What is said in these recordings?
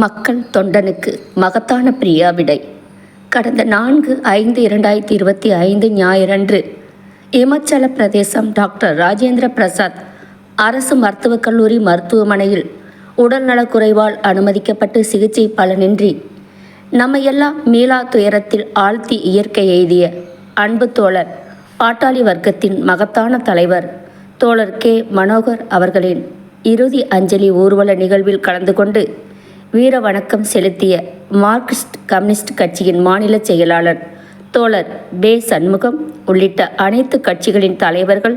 மக்கள் தொண்டனுக்கு மகத்தான பிரியா விடை. கடந்த நான்கு ஐந்து இரண்டாயிரத்தி இருபத்தி ஐந்து ஞாயிறன்று இமாச்சல பிரதேசம் டாக்டர் ராஜேந்திர பிரசாத் அரசு மருத்துவக் கல்லூரி மருத்துவமனையில் உடல்நலக்குறைவால் அனுமதிக்கப்பட்டு சிகிச்சை பலனின்றி நம்மையெல்லாம் மீளா துயரத்தில் ஆழ்த்தி இயற்கை எய்திய அன்பு தோழர் பாட்டாளி வர்க்கத்தின் மகத்தான தலைவர் தோழர் கே. மனோகர் அவர்களின் இறுதி அஞ்சலி ஊர்வல நிகழ்வில் கலந்து கொண்டு வீர வணக்கம் செலுத்திய மார்க்சிஸ்ட் கம்யூனிஸ்ட் கட்சியின் மாநில செயலாளர் தோழர் பே சண்முகம் உள்ளிட்ட அனைத்து கட்சிகளின் தலைவர்கள்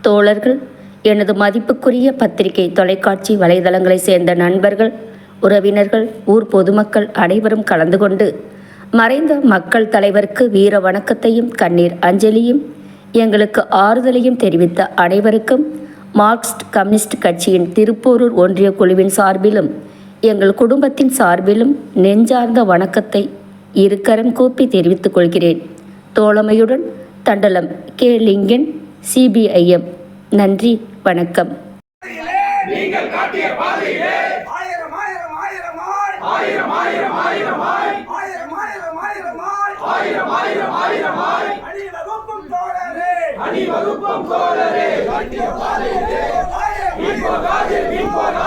தோழர்கள் எனது மதிப்புக்குரிய பத்திரிகை தொலைக்காட்சி வலைதளங்களைச் சேர்ந்த நண்பர்கள் உறவினர்கள் ஊர் பொதுமக்கள் அனைவரும் கலந்து கொண்டு மறைந்த மக்கள் தலைவருக்கு வீர வணக்கத்தையும் கண்ணீர் அஞ்சலியும் எங்களுக்கு ஆறுதலையும் தெரிவித்த அனைவருக்கும் மார்க்சிஸ்ட் கம்யூனிஸ்ட் கட்சியின் திருப்போரூர் ஒன்றிய குழுவின் சார்பிலும் எங்கள் குடும்பத்தின் சார்பிலும் நெஞ்சார்ந்த வணக்கத்தை இருக்கரம் கூப்பி தெரிவித்துக் கொள்கிறேன். தோழமையுடன் தண்டலம் கே. லிங்கன் சிபிஐஎம் நன்றி வணக்கம். நீங்கள் காட்டிய பாதையிலே ஆயிரம் ஆயிரம் ஆயிரமாய் ஆயிரம் ஆயிரம் ஆயிரமாய் ஆயிரம் ஆயிரம் ஆயிரமாய் ஆயிரம் ஆயிரம் ஆயிரமாய் அணிவகுப்பும் தோழரே. காட்டிய பாதையிலே. ஆயிரம் பின்போகாதே பின்போகாதே